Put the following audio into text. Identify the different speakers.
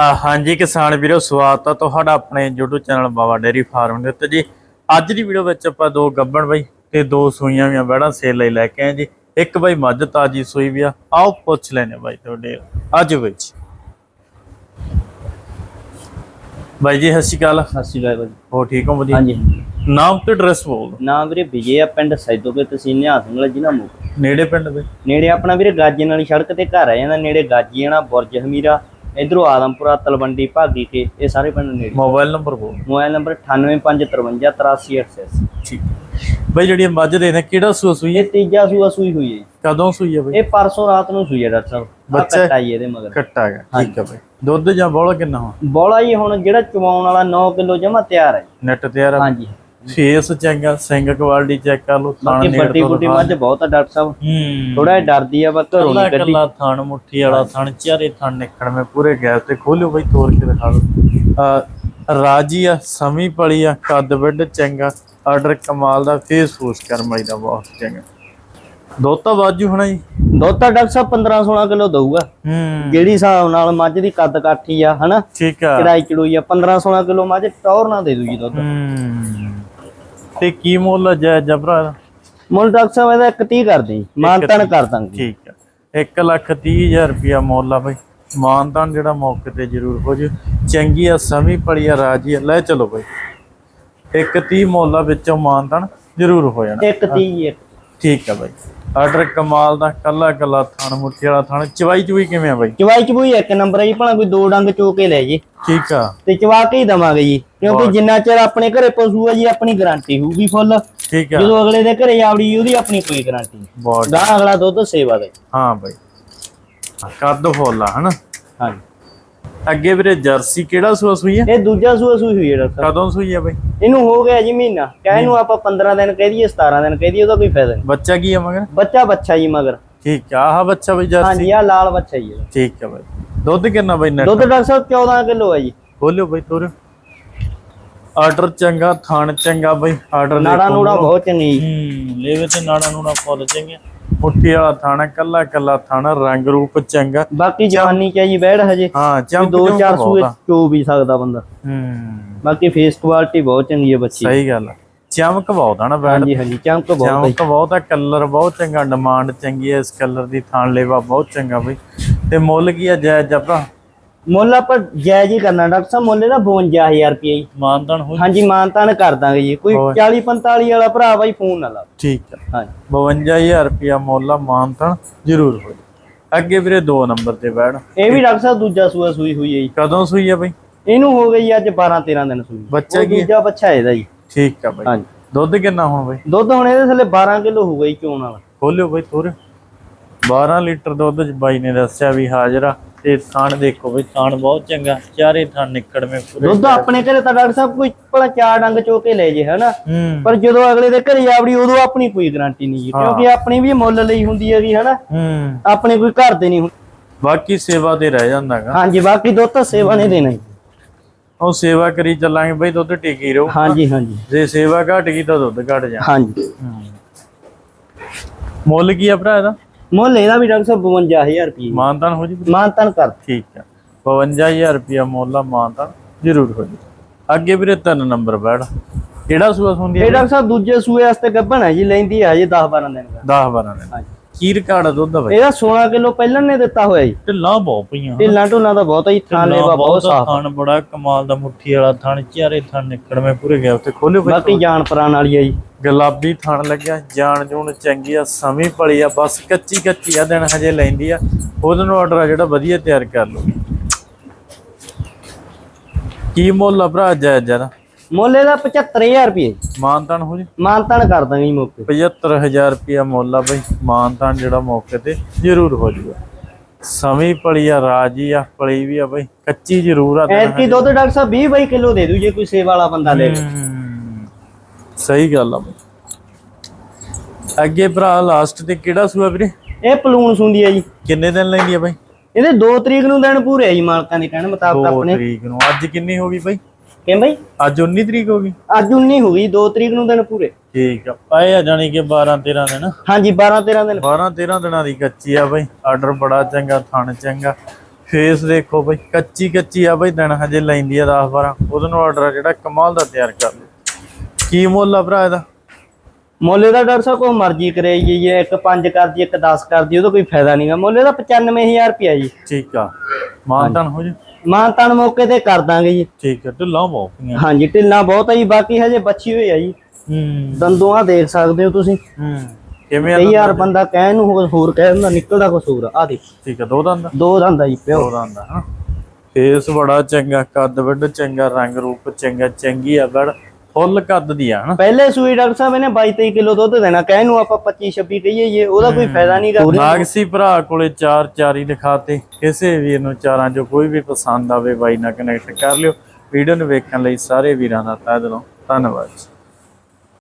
Speaker 1: ਆ ਹਾਂਜੀ ਕਿਸਾਨ ਵੀਰੋ ਸਵਾਗਤ ਆ ਤੁਹਾਡਾ ਆਪਣੇ YouTube channel Baba dairy farm ਦੇ ਉੱਤੇ ਜੀ। ਅੱਜ ਦੀ ਵੀਡੀਓ ਵਿੱਚ ਆਪਾਂ ਦੋ ਗੱਬਣ ਬਾਈ ਤੇ ਦੋ ਸੂਈਆਂ ਵੀਆਂ ਬੜਾ ਸੇਲ ਲਈ ਲੈ ਕੇ ਆਏ ਜੀ। ਇੱਕ ਬਾਈ ਮੱਝ ਤਾਜੀ ਸੂਈ ਵੀ ਆ। ਆਓ ਪੁੱਛ ਲੈਨੇ ਬਾਈ ਤੁਹਾਡੇ। ਅੱਜ ਵਿੱਚ ਬਾਈ ਜੀ ਸਤਿ ਸ਼੍ਰੀ ਅਕਾਲ।
Speaker 2: ਸਤਿ ਸ਼੍ਰੀ ਅਕਾਲ ਜੀ।
Speaker 1: ਹੋ ਠੀਕ ਹੋ? ਵਧੀਆ।
Speaker 2: ਹਾਂਜੀ
Speaker 1: ਨਾਮ ਤੇ ਐਡਰੈਸ ਬੋਲ।
Speaker 2: ਨਾਮ ਵੀਰੇ ਵਿਜੇ ਆ ਪਿੰਡ ਸੈਦੋਕੇ ਤਹਿਸੀਲ ਨਿਹਾਸੰਗਲ ਜ਼ਿਲ੍ਹਾ ਮੋਗਾ।
Speaker 1: ਨੇੜੇ ਪਿੰਡ ਦੇ
Speaker 2: ਨੇੜੇ ਆਪਣਾ ਵੀਰੇ ਗਾਜੀਆਂ ਵਾਲੀ ਸੜਕ ਤੇ ਘਰ ਆ ਜਾਂਦਾ ਨੇੜੇ ਗਾਜੀਆਣਾ ਬੁਰਜ ਹਮੀਰਾ। ਇਧਰੋਂ ਆਦਮਪੁਰਾ ਤਲਵੰਡੀ ਭਾਗੀ ਕੇ ਇਹ ਸਾਰੇ ਪਿੰਡ ਨੇੜੇ।
Speaker 1: ਮੋਬਾਈਲ ਨੰਬਰ ਬੋਲ।
Speaker 2: ਮੋਬਾਈਲ ਨੰਬਰ 9855533888
Speaker 1: ਠੀਕ ਬਾਈ ਜਿਹੜੀ ਮੱਝ ਦੇ ਨੇ ਕਿਹੜਾ ਸੂਆ ਸੂਈ ਹੈ?
Speaker 2: ਇਹ ਤੀਜਾ ਸੂਆ ਸੂਈ ਹੋਈ ਹੈ।
Speaker 1: ਕਦੋਂ ਸੂਈ ਹੈ ਬਾਈ?
Speaker 2: ਇਹ ਪਰਸੋਂ ਰਾਤ ਨੂੰ ਸੂਈ ਹੈ ਡਾਕਟਰ ਸਾਹਿਬ।
Speaker 1: ਬੱਚਾ?
Speaker 2: ਬੱਚਾ ਕੱਟਾ ਜੀ ਇਹਦੇ ਮਗਰ।
Speaker 1: ਕੱਟਾ ਗਿਆ ਠੀਕ ਹੈ ਬਾਈ। ਦੁੱਧ ਜਾਂ ਬੋਲਾ ਕਿੰਨਾ ਹੋ
Speaker 2: ਬੋਲਾ ਜੀ ਹੁਣ ਜਿਹੜਾ ਚਵਾਉਣ ਵਾਲਾ 9 ਕਿਲੋ ਜਮਾ ਤਿਆਰ ਹੈ।
Speaker 1: ਨੈਟ ਤੇ ਯਾਰ
Speaker 2: ਹਾਂਜੀ।
Speaker 1: ਫੇਸ ਚੰਗਾ ਸਿੰਘ ਕੁਆਲਿਟੀ ਚੈੱਕ ਕਰ ਲਓ ਥਾਣ
Speaker 2: ਬਾਕੀ
Speaker 1: ਨੇੜ
Speaker 2: ਵੱਡੀ
Speaker 1: ਤੋਂ
Speaker 2: ਮੱਝ ਬਹੁਤ ਆ ਡਾਕਟਰ ਸਾਹਿਬ।
Speaker 1: ਹੂੰ।
Speaker 2: ਥੋੜਾ ਜਿਹਾ ਡਰਦੀ ਆ ਬਸ ਘਰੋਂ
Speaker 1: ਕੱਲਾ
Speaker 2: ਨਹੀਂ ਕੱਢੀ
Speaker 1: ਕੱਲਾ ਥਣ ਮੁੱਠੀ ਵਾਲਾ ਥਣ ਚਾਰੇ ਥਣ ਨਿਕੜ ਮੈਂ ਪੂਰੇ ਗੈਸ ਤੇ ਖੋਲਿਓ ਬਈ ਤੋੜ ਕੇ ਦਿਖਾ ਆ ਰਾਜੀ ਆ ਸਮੀ ਪਲੀ ਆ ਕੱਦ ਵੱਡ ਚੰਗਾ ਆਰਡਰ ਕਮਾਲ ਦਾ ਫੇਸ ਫੂਸ ਕਰਮਾਈ ਦਾ ਬਹੁਤ ਚੰਗਾ। ਦੋਤਾ ਬਾਜੂ ਹੋਣਾ ਜੀ?
Speaker 2: ਦੁੱਧ ਤਾਂ ਡਾਕਟਰ ਸਾਹਿਬ 15 16 ਕਿਲੋ ਦਊਗਾ।
Speaker 1: ਹੂੰ।
Speaker 2: ਜਿਹੜੀ ਹਿਸਾਬ ਨਾਲ ਮੱਝ ਦੀ ਕੱਦ ਕਾਠੀ ਆ ਹਨਾ?
Speaker 1: ਠੀਕ ਆ।
Speaker 2: ਚੜਾਈ ਚੜੂਈ ਆ 15 16 ਕਿਲੋ ਮੱਝ ਟੌਰ ਨਾ ਦੇ ਦੂਗੀ ਦੁੱਧ।
Speaker 1: ਹੂੰ। ਤੇ ਕੀ ਮੁੱਲ ਆ ਜੈ ਜਬਰਾ ਦਾ?
Speaker 2: ਮੁੱਲ ਡਾਕਟਰ ਸਾਹਿਬ ਇਹਦਾ 31 ਕਰਦੇ ਜੀ ਮਾਨਤਨ ਕਰ ਦਾਂਗੇ।
Speaker 1: ਠੀਕ ਆ 1 ਲੱਖ ਤੀਹ ਹਜ਼ਾਰ ਰੁਪਿਆ ਮੁੱਲ ਆ ਬਈ। ਮਾਨਦਾਨ ਜਿਹੜਾ ਮੌਕੇ ਤੇ ਜ਼ਰੂਰ ਹੋ ਜੇ ਚੰਗੀ ਆ ਸਮੀ ਪੜੀ ਆ ਰਾਜੀ ਆ। ਲੈ ਚਲੋ ਬਈ। ਇੱਕ 30 ਮੁੱਲ ਆ ਵਿੱਚੋਂ ਮਾਨਦਾਨ ਜ਼ਰੂਰ ਹੋ ਜਾਣਾ।
Speaker 2: ਇੱਕ 30 ਇੱਕ।
Speaker 1: ਠੀਕ ਆ ਬਈ। ਆਰਡਰ ਕਮਾਲ ਦਾ ਕੱਲਾ ਕੱਲਾ ਥਣ ਮੁੱਠੀ ਵਾਲਾ ਥਣ। ਚਵਾਈ ਚੁਈ ਕਿਵੇਂ ਆ ਬਈ?
Speaker 2: ਚਵਾਈ ਚਬੂਈ ਇੱਕ ਨੰਬਰ ਆ ਜੀ ਭਲਾ ਕੋਈ ਦੋ ਡੰਗ ਚੋ ਕੇ ਲੈ ਜੇ।
Speaker 1: ਠੀਕ ਆ।
Speaker 2: ਤੇ ਚਵਾ ਕੇ ਹੀ ਦਵਾਂਗੇ ਜੀ ਕਿਉਂਕਿ ਜਿੰਨਾ ਚਿਰ ਆਪਣੇ ਘਰੇ ਪਸ਼ੂ ਆ ਜੀ ਆਪਣੀ ਗਾਰੰਟੀ ਹੋਊਗੀ ਫੁੱਲ
Speaker 1: ਠੀਕ ਆ।
Speaker 2: ਜਦੋਂ ਅਗਲੇ ਦੇ ਘਰੇ ਆਵੜੀ ਉਹਦੀ ਆਪਣੀ ਕੋਈ ਗਾਰੰਟੀ ਨਹੀਂ। ਗਾਂ ਅਗਲਾ ਦੁੱਧ ਸੇਵਾ ਦੇ।
Speaker 1: ਹਾਂ ਬਈ। ਕੱਦ ਫੁੱਲ ਆ ਹਨਾ?
Speaker 2: ਹਾਂਜੀ।
Speaker 1: ਅੱਗੇ ਵੀਰੇ ਜਰਸੀ ਕਿਹੜਾ ਸੂਆ ਸੂਈ ਆ?
Speaker 2: ਇਹ ਦੂਜਾ ਸੂਆ ਸੂਈ ਹੋਈ ਹੈ ਡਾਕਟਰ।
Speaker 1: ਕਦੋਂ ਸੂਈ ਆ ਬਈ?
Speaker 2: ਇਹਨੂੰ ਹੋ ਗਿਆ ਜੀ ਮਹੀਨਾ। ਕਹਿ ਨੂੰ ਆਪਾਂ 15 ਦਿਨ ਕਹਿ ਦਈਏ 17 ਦਿਨ ਕਹਿ ਦਈਏ ਉਹਦਾ ਕੋਈ ਫਾਇਦਾ ਨਹੀਂ।
Speaker 1: ਬੱਚਾ ਕੀ ਆ ਮਗਰ?
Speaker 2: ਬੱਚਾ ਬੱਚਾ ਜੀ ਮਗਰ।
Speaker 1: ਠੀਕ ਆ ਆਹ ਬੱਚਾ ਬਈ ਜਰਸੀ।
Speaker 2: ਹਾਂਜੀ ਆ ਲਾਲ ਬੱਚਾ ਜੀ ਇਹਦਾ।
Speaker 1: ਠੀਕ ਆ ਬਈ। ਦੁੱਧ ਕਿੰਨਾ ਬਈ ਨੈਟ
Speaker 2: ਦੁੱਧ ਡਾਕਟਰ ਸਾਹਿਬ 14 ਕਿਲੋ ਹੈ ਜੀ।
Speaker 1: ਬੋਲਿਓ ਬਈ ਤੋਰ ਆਰਡਰ ਚੰਗਾ ਥਾਣ ਚੰਗਾ ਬਈ। ਆਰਡਰ
Speaker 2: ਨਾੜਾ ਨੂੜਾ ਬਹੁਤ ਚੰਗੀ ਜੀ।
Speaker 1: ਹੂੰ ਲੈਵੇ ਤੇ ਨਾੜਾ ਨੂੜਾ ਫੁੱਲ ਚੰਗੇ ਮੁੱਠੀ ਵਾਲਾ ਥਾਣਾ ਕੱਲਾ ਕੱਲਾ ਥਾਣਾ ਰੰਗ ਰੂਪ ਚੰਗਾ।
Speaker 2: ਬਾਕੀ ਜਵਾਨੀ ਚ ਜੀ ਬੈੜ ਹਜੇ।
Speaker 1: ਹਾਂ ਚਮਕ
Speaker 2: ਦੋ ਚਾਰ ਸੂਏ। ਚੋ ਵੀ ਸਕਦਾ ਬੰਦਾ।
Speaker 1: ਹੂੰ।
Speaker 2: ਬਾਕੀ ਫੇਸ ਕੁਆਲਿਟੀ ਬਹੁਤ ਚੰਗੀ ਹੈ ਬੱਚੀ।
Speaker 1: ਸਹੀ ਗੱਲ ਆ। ਚਮਕ ਬਹੁਤ ਆ ਨਾ ਬੈਡ
Speaker 2: ਹਾਂਜੀ ਹਾਂਜੀ ਚਮਕ ਬਹੁਤ ਹੈ
Speaker 1: ਚਮਕ ਬਹੁਤ ਆ ਕਲਰ ਬਹੁਤ ਚੰਗਾ ਡਿਮਾਂਡ ਚੰਗੀ ਹੈ ਇਸ ਕਲਰ ਦੀ ਥਾਣ ਲੇਵਾ ਬਹੁਤ ਚੰਗਾ ਬਈ। ਤੇ ਮੁੱਲ ਕੀ ਆ ਜਾਇਜ਼ ਜਪਰਾ
Speaker 2: ਮੁੱਲ ਆਪਾਂ ਜਾਇਜ਼ ਹੀ ਕਰਨਾ ਡਾਕਟਰ ਸਾਹਿਬ ਮੁੱਲ ਇਹਦਾ 52000 ਰੁਪਏ ਜੀ।
Speaker 1: ਮਾਨਦਾਨ ਹੋ
Speaker 2: ਹਾਂਜੀ ਮਾਨਤਾਨ ਕਰ ਦਾਂਗੇ ਜੀ। ਕੋਈ
Speaker 1: ਹੋਰ।
Speaker 2: 40 45 ਵਾਲਾ ਭਰਾ ਬਾਈ ਫੋਨ ਨਾ ਲਾ
Speaker 1: ਠੀਕ ਆ
Speaker 2: ਹਾਂਜੀ।
Speaker 1: 52000 ਰੁਪਿਆ ਮੁੱਲ ਆ ਮਾਨਤਾਨ ਜ਼ਰੂਰ ਹੋ ਅੱਗੇ ਵੀਰੇ 2 ਨੰਬਰ ਤੇ ਬੈਠ।
Speaker 2: ਇਹ ਵੀ ਡਾਕਟਰ ਸਾਹਿਬ ਦੂਜਾ ਸੂਆ ਸੂਈ ਹੋਈ ਹੈ ਜੀ।
Speaker 1: ਕਦੋਂ ਸੂਈ ਆ ਬਈ?
Speaker 2: ਇਹਨੂੰ ਹੋ ਗਈ ਅੱਜ 12 13 ਦਿਨ ਸੂਈ।
Speaker 1: ਬੱਚਾ ਕੀ ਹੈ?
Speaker 2: ਦੂਜਾ ਬੱਚਾ ਇਹਦਾ ਜੀ।
Speaker 1: ਠੀਕ ਆ ਬਈ।
Speaker 2: ਹਾਂਜੀ।
Speaker 1: ਦੁੱਧ ਕਿੰਨਾ ਹੁਣ ਬਈ?
Speaker 2: ਦੁੱਧ ਹੁਣ ਇਹਦੇ ਥੱਲੇ 12 ਕਿਲੋ ਹੋ ਗਈ ਚੋਣ ਵਾਲਾ।
Speaker 1: ਖੋਲਿਓ ਬਈ ਤੋਰ 12 ਲੀਟਰ ਦੁੱਧ ਚ ਬਾਈ ਨੇ ਦੱਸਿਆ ਵੀ ਹਾਜ਼ਰ। ਆ ਤੇ ਥਣ ਦੇਖੋ ਬਈ ਥਣ ਬਹੁਤ ਚੰਗਾ ਚਾਰੇ ਥਣ ਨਿਕੜਵੇਂ ਪੂਰੇ
Speaker 2: ਦੁੱਧ ਆਪਣੇ ਘਰੇ ਤਾਂ ਡਾਕਟਰ ਸਾਹਿਬ ਕੋਈ ਭਲਾ ਚਾਰ ਡੰਗ ਚੋ ਕੇ ਲੈ ਜੇ ਹਨਾ? ਪਰ ਜਦੋਂ ਅਗਲੇ ਦੇ ਘਰੇ ਆਵੜੀ ਉਦੋਂ ਆਪਣੀ ਕੋਈ ਗਾਰੰਟੀ ਨਹੀਂ ਜੀ ਕਿਉਂਕਿ ਆਪਣੀ ਵੀ ਮੁੱਲ ਲਈ ਹੁੰਦੀ ਹੈਗੀ ਹਨਾ? ਆਪਣੇ ਕੋਈ ਘਰ ਦੇ ਨਹੀਂ ਹੁੰਦੇ
Speaker 1: ਬਾਕੀ ਸੇਵਾ ਤੇ ਰਹਿ ਜਾਂਦਾਗਾ
Speaker 2: ਹਾਂਜੀ ਬਾਕੀ ਦੁੱਧ ਤਾਂ ਸੇਵਾ ਨੇ ਦੇਣਾ
Speaker 1: ਉਹ ਸੇਵਾ ਕਰੀ ਚੱਲਾਂਗੇ ਬਈ ਦੁੱਧ ਟਿਕੀ ਰਹੋ।
Speaker 2: ਹਾਂਜੀ ਹਾਂਜੀ।
Speaker 1: ਜੇ ਸੇਵਾ ਘਟ ਗਈ ਤਾਂ ਦੁੱਧ ਘਟ ਜਾ।
Speaker 2: ਹਾਂਜੀ।
Speaker 1: ਮੁੱਲ ਕੀ ਆ ਭਰਾ ਇਹਦਾ?
Speaker 2: ਮੁੱਲ ਇਹਦਾ ਵੀ ਡਾਕਟਰ ਸਾਹਿਬ 52000 ਰੁਪਏ
Speaker 1: ਮਾਨਤਾਨ ਹੋ ਜੀ
Speaker 2: ਮਾਨਤਨ ਕਰ।
Speaker 1: ਠੀਕ ਆ 52000 ਰੁਪਿਆ ਮੁੱਲ ਆ ਮਾਨਤਾਨ। ਜ਼ਰੂਰ ਹੋ ਜੀ। ਅੱਗੇ ਵੀਰੇ ਤਿੰਨ ਨੰਬਰ ਬੈਠ ਕਿਹੜਾ ਸੂਆ
Speaker 2: ਇਹ
Speaker 1: ਹੈ
Speaker 2: ਡਾਕਟਰ ਸਾਹਿਬ ਦੂਜੇ ਸੂਏ ਵਾਸਤੇ ਗੱਭਣ ਹੈ ਜੀ ਲੈਂਦੀ ਹੈ ਜੀ 10 12 ਦਿਨ ਦਾ।
Speaker 1: 10 12 ਦਿਨ।
Speaker 2: ਹਾਂਜੀ।
Speaker 1: ਕੀ ਰਿਕਾਰਡ ਆ ਦੁੱਧ ਦਾ ਬਈ।
Speaker 2: ਇਹਦਾ 16 ਕਿਲੋ ਪਹਿਲਾਂ ਨੇ ਦਿੱਤਾ ਹੋਇਆ ਜੀ।
Speaker 1: ਢਿੱਲਾਂ ਬਹੁਤ ਪਈਆਂ
Speaker 2: ਢਿੱਲਾਂ ਢੁੱਲਾਂ ਦਾ ਬਹੁਤ ਹੈ ਥਾਂ ਲੇਵਾ ਬਹੁਤ ਸਾਫ਼
Speaker 1: ਥਣ ਬੜਾ ਕਮਾਲ ਦਾ ਮੁੱਠੀ ਵਾਲਾ ਥਣ ਚਾਰੇ ਥਣ ਨਿਕੜਵੇਂ ਪੂਰੇ ਗਿਆ ਉੱਤੇ ਖੋਲਿਓ
Speaker 2: ਬਾਕੀ ਜਾਨ ਪ੍ਰਾਨ ਵਾਲੀ ਹੈ ਜੀ।
Speaker 1: ਗੁਲਾਬੀ ਥਣ ਲੱਗਿਆ ਜਾਣ ਜੂਣ ਚੰਗੀ ਆ ਸਮੀ ਪਲੀ ਆ ਬਸ ਕੱਚੀ ਕੱਚੀ ਆ ਦਿਨ ਹਜੇ ਲੈਂਦੀ ਆ। ਉਹਦੇ ਨੂੰ ਆਰਡਰ ਆ ਜਿਹੜਾ ਵਧੀਆ ਤਿਆਰ ਕਰ ਲਓ ਕੀ ਮੁੱਲ ਆ ਭਰਾ ਜਾਇਜ਼ ਜਰਾ
Speaker 2: ਮੁੱਲ ਇਹਦਾ 75000 ਰੁਪਏ।
Speaker 1: ਮਾਨਤਾਨ ਹੋ ਜੀ।
Speaker 2: ਮਾਨਤਨ ਕਰ ਦਾਂਗੇ ਜੀ ਮੌਕੇ
Speaker 1: 75000 ਰੁਪਿਆ ਮੁੱਲ ਆ ਬਈ ਮਾਨਤਾਨ ਜਿਹੜਾ ਮੌਕੇ ਤੇ ਜ਼ਰੂਰ ਹੋ ਜੂਗਾ। ਸਮੀ ਪਲੀ ਆ ਰਾਜੀ ਆ ਪਲੀ ਵੀ ਆ ਬਈ ਕੱਚੀ ਜ਼ਰੂਰ ਆ
Speaker 2: ਐਤਕੀ ਦੁੱਧ ਡਾਕਟਰ ਸਾਹਿਬ 20 22 ਕਿਲੋ ਦੇ ਦੂ ਜੇ ਕੋਈ ਸੇਵਾ ਵਾਲਾ ਬੰਦਾ ਲੈ
Speaker 1: ਸਹੀ ਗੱਲ ਆ ਬਈ। ਅੱਗੇ ਭਰਾ ਲਾਸਟ ਤੇ ਕਿਹੜਾ ਸੂਆ ਵੀਰੇ?
Speaker 2: ਇਹ ਪਲੂਣ ਸੁੰਦੀ ਹੈ ਜੀ।
Speaker 1: ਕਿੰਨੇ ਦਿਨ ਲੈਂਦੀ ਆ ਬਈ?
Speaker 2: ਇਹਦੇ 2 ਤਰੀਕ ਨੂੰ ਦਿਨ ਪੂਰੇ ਆ ਜੀ ਮਾਲਕਾਂ ਦੇ ਕਹਿਣ ਮੁਤਾਬਕ
Speaker 1: 2
Speaker 2: ਆਪਣੇ।
Speaker 1: ਤਰੀਕ ਨੂੰ। ਅੱਜ ਕਿੰਨੀ ਹੋ ਗਈ ਬਈ?
Speaker 2: ਕਿਵੇਂ ਬਈ?
Speaker 1: ਅੱਜ 19 ਤਰੀਕ ਹੋ ਗਈ।
Speaker 2: ਅੱਜ 19 ਹੋ ਗਈ 2 ਤਰੀਕ ਨੂੰ ਦਿਨ ਪੂਰੇ।
Speaker 1: ਠੀਕ ਆ ਪਏ ਆ ਜਾਣੀ ਕਿ 12 13 ਦਿਨ।
Speaker 2: ਹਾਂਜੀ 12 13 ਦਿਨ।
Speaker 1: 12 13 ਦਿਨਾਂ ਦੀ ਕੱਚੀ ਆ ਬਈ ਆਰਡਰ ਬੜਾ ਚੰਗਾ ਥਣ ਚੰਗਾ। ਫੇਸ ਦੇਖੋ ਬਈ ਕੱਚੀ ਕੱਚੀ ਆ ਬਈ ਦਿਨ ਹਜੇ ਲੈਂਦੀ ਆ 10 12 ਉਹਦੇ ਨੂੰ ਆਰਡਰ ਜਿਹੜਾ ਕਮਾਲ ਦਾ ਤਿਆਰ ਕਰ ਲਓ ਕੀ ਮੁੱਲ ਆ ਭਰਾ ਇਹਦਾ?
Speaker 2: ਮੁੱਲ ਇਹਦਾ ਡਾਕਟਰ ਸਾਹਿਬ ਕੋ ਮਰਜ਼ੀ ਕਰੇ ਜੀ ਜੇ ਇੱਕ 5 ਕਰਦੀ ਇੱਕ 10 ਕਰਦੀ ਉਹਦਾ ਕੋਈ ਫਾਇਦਾ ਨਹੀਂਗਾ ਮੁੱਲ ਇਹਦਾ 95000 ਰੁਪਿਆ ਜੀ।
Speaker 1: ਠੀਕ ਆ ਮਾਨਤਨ ਹੋ ਜੀ।
Speaker 2: ਮਾਨ ਤਾਨ ਮੌਕੇ ਤੇ ਕਰ ਦਾਂਗੇ ਜੀ।
Speaker 1: ਠੀਕ ਆ ਢਿੱਲਾਂ ਬਹੁਤੀਆਂ
Speaker 2: ਹਾਂਜੀ ਢਿੱਲਾ ਬਹੁਤ ਹੈ ਜੀ ਬਾਕੀ ਹਜੇ ਬੱਚੀ ਹੋਈ ਆ ਜੀ।
Speaker 1: ਹੂੰ।
Speaker 2: ਦੰਦੋਂ ਆ ਦੇਖ ਸਕਦੇ ਹੋ ਤੁਸੀਂ।
Speaker 1: ਹੂੰ। ਕਿਵੇਂ ਆ
Speaker 2: ਕਈ ਯਾਰ ਬੰਦਾ ਕਹਿਣ ਨੂੰ ਹੋਰ- ਹੋਰ ਕਹਿ ਦਿੰਦਾ ਨਿਕਲਦਾ ਕੁਛ ਹੋਰ ਆ ਦੇਖ।
Speaker 1: ਠੀਕ ਆ ਦੋ ਦੰਦ?
Speaker 2: ਦੋ ਦੰਦਾ ਜੀ ਪਿਓ।
Speaker 1: ਦੋ ਦੰਦ ਆ, ਹਨਾ? ਫੇਸ ਬੜਾ ਚੰਗਾ ਕੱਦ ਵੱਡ ਚੰਗਾ ਰੰਗ ਰੂਪ ਚੰਗਾ ਚੰਗੀ ਆ ਬੜ ਫੁੱਲ ਕੱਦ ਦੀ ਆ ਹਨਾ?
Speaker 2: ਪਹਿਲੇ ਸੂਈ ਡਾਕਟਰ ਸਾਹਿਬ ਇਹਨੇ 22 23 ਕਿਲੋ ਦੁੱਧ ਦੇਣਾ ਕਹਿਣ ਨੂੰ ਆਪਾਂ 25 26 ਕਹੀਏ ਜੀ ਉਹਦਾ ਕੋਈ ਫਾਇਦਾ ਨਹੀਂਗਾ
Speaker 1: ਨਾਗਸੀ ਭਰਾ ਕੋਲੇ ਚਾਰ ਚਾਰੀ ਦਿਖਾਤੇ ਕਿਸੇ ਵੀਰ ਨੂੰ ਚਾਰਾਂ ਚੋਂ ਕੋਈ ਵੀ ਪਸੰਦ ਆਵੇ ਬਾਈ ਨਾਲ ਕਨੈਕਟ ਕਰ ਲਿਓ। ਵੀਡੀਓ ਨੂੰ ਵੇਖਣ ਲਈ ਸਾਰੇ ਵੀਰਾਂ ਦਾ ਤਹਿ ਦਿਲੋਂ ਧੰਨਵਾਦ ਜੀ।